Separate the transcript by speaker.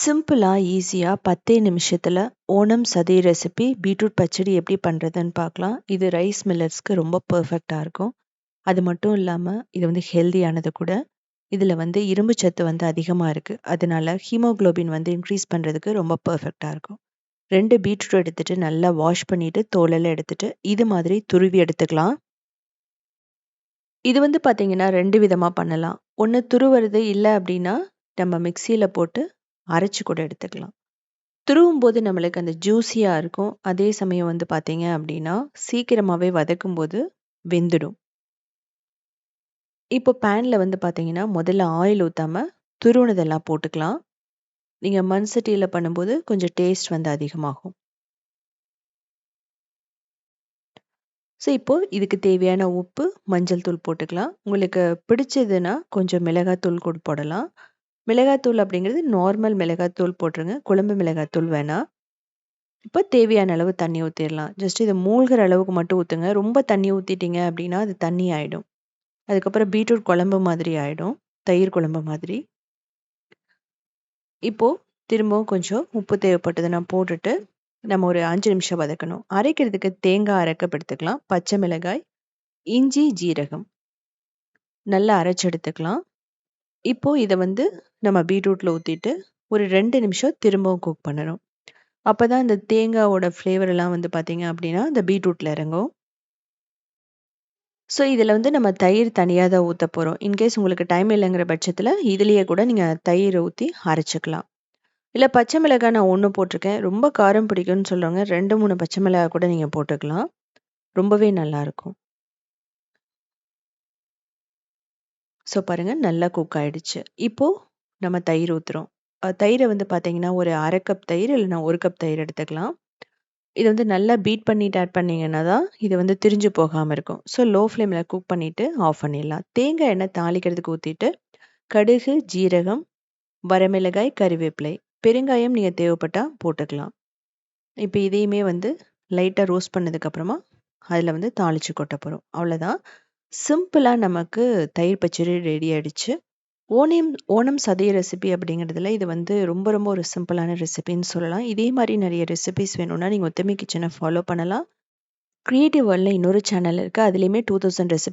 Speaker 1: சிம்பிளாக ஈஸியாக பத்தே நிமிஷத்தில் ஓணம் சதை ரெசிபி பீட்ரூட் பச்சடி எப்படி பண்ணுறதுன்னு பார்க்கலாம். இது ரைஸ் மில்லட்ஸ்க்கு ரொம்ப பர்ஃபெக்டாக இருக்கும். அது மட்டும் இல்லாமல் இது வந்து ஹெல்தியானது கூட. இதில் வந்து இரும்பு சத்து வந்து அதிகமாக இருக்குது அதனால ஹீமோகுளோபின் வந்து இன்க்ரீஸ் பண்ணுறதுக்கு ரொம்ப பர்ஃபெக்டாக இருக்கும். ரெண்டு பீட்ரூட் எடுத்துகிட்டு நல்லா வாஷ் பண்ணிவிட்டு தோலெல்லாம் எடுத்துகிட்டு இது மாதிரி துருவி எடுத்துக்கலாம். இது வந்து பார்த்திங்கன்னா ரெண்டு விதமாக பண்ணலாம். ஒன்று துருவுறது இல்லை அப்படின்னா, நம்ம மிக்சியில் போட்டு அரைச்சு கூட எடுத்துக்கலாம். துருவும் போது நம்மளுக்கு அந்த ஜூஸியாக இருக்கும். அதே சமயம் வந்து பார்த்தீங்க அப்படின்னா, சீக்கிரமாவே வதக்கும்போது வெந்துடும். இப்போ பேன்ல வந்து பார்த்தீங்கன்னா, முதல்ல ஆயில் ஊத்தாம துருவுனதெல்லாம் போட்டுக்கலாம். நீங்க மண் சட்டியில பண்ணும்போது கொஞ்சம் டேஸ்ட் வந்து அதிகமாகும். ஸோ, இப்போ இதுக்கு தேவையான உப்பு, மஞ்சள் தூள் போட்டுக்கலாம். உங்களுக்கு பிடிச்சதுன்னா கொஞ்சம் மிளகாத்தூள் கூட போடலாம். மிளகாத்தூள் அப்படிங்கிறது நார்மல் மிளகாத்தூள் போட்டுருங்க. குழம்பு மிளகாத்தூள் வேணாம். இப்போ தேவையான அளவு தண்ணி ஊத்திரலாம். ஜஸ்ட் இதை மூழ்குற அளவுக்கு மட்டும் ஊத்துங்க. ரொம்ப தண்ணி ஊத்திட்டீங்க அப்படின்னா, அது தண்ணி ஆயிடும். அதுக்கப்புறம் பீட்ரூட் குழம்பு மாதிரி ஆயிடும். தயிர் குழம்பு மாதிரி. இப்போ திரும்பவும் கொஞ்சம் உப்பு தேவைப்பட்டதுன்னா போட்டுட்டு, நம்ம ஒரு அஞ்சு நிமிஷம் வதக்கணும். அரைக்கிறதுக்கு தேங்காய் அரைக்கப் எடுத்துக்கலாம். பச்சை மிளகாய், இஞ்சி, ஜீரகம். நல்லா அரைச்சு எடுத்துக்கலாம். இப்போ இதை வந்து நம்ம பீட்ரூட்டில் ஊற்றிட்டு ஒரு ரெண்டு நிமிஷம் திரும்பவும் குக் பண்ணணும். அப்பதான் இந்த தேங்காவோட ஃப்ளேவர் எல்லாம் வந்து பார்த்தீங்க அப்படின்னா, இந்த பீட்ரூட்டில் இறங்கும். ஸோ, இதில் வந்து நம்ம தயிர் தனியாக தான் ஊற்ற போகிறோம் இன்கேஸ் உங்களுக்கு டைம் இல்லைங்கிற பட்சத்தில் இதுலேயே கூட நீங்கள் தயிர் ஊற்றி அரைச்சிக்கலாம் இல்லை பச்சை மிளகாய் நான் ஒன்று போட்டிருக்கேன். ரொம்ப காரம் பிடிக்கும்னு சொல்கிறவங்க ரெண்டு மூணு பச்சை மிளகாய் கூட நீங்கள் போட்டுக்கலாம். ரொம்பவே நல்லாயிருக்கும் ஸோ, பாருங்கள் நல்லா குக் ஆகிடுச்சு இப்போ நம்ம தயிர் ஊற்றுறோம் தயிரை வந்து பார்த்தீங்கன்னா, ஒரு அரை கப் தயிர் இல்லைன்னா ஒரு கப் தயிர் எடுத்துக்கலாம். இது வந்து நல்லா பீட் பண்ணிட்டு ஆட் பண்ணீங்கன்னா தான், இது வந்து திரிஞ்சு போகாமல் இருக்கும். ஸோ, லோ ஃப்ளேமில் குக் பண்ணிவிட்டு ஆஃப் பண்ணிடலாம். தேங்காய் எண்ணெய் தாளிக்கிறதுக்கு ஊற்றிட்டு கடுகு, ஜீரகம், வரமிளகாய், கறிவேப்பிலை, பெருங்காயம் நீங்கள் தேவைப்பட்டால் போட்டுக்கலாம். இப்போ இதையுமே வந்து லைட்டாக ரோஸ்ட் பண்ணதுக்கப்புறமா அதில் வந்து தாளிச்சு கொட்ட போகிறோம் அவ்வளோதான். சிம்பிளாக நமக்கு தயிர் பச்சடி ரெடி ஆகிடுச்சு ஓணம் ஓணம் சதய ரெசிபி அப்படிங்கிறதுல இது வந்து ரொம்ப ரொம்ப ஒரு சிம்பிளான ரெசிபின்னு சொல்லலாம். இதே மாதிரி நிறைய ரெசிபிஸ் வேணும்னா, நீங்கள் ஒத்துமை கிச்சனை ஃபாலோ பண்ணலாம். க்ரியேட்டிவ் வேர்ல்டில் இன்னொரு சேனல் இருக்குது அதுலேயுமே டூ தௌசண்ட் ரெசிபி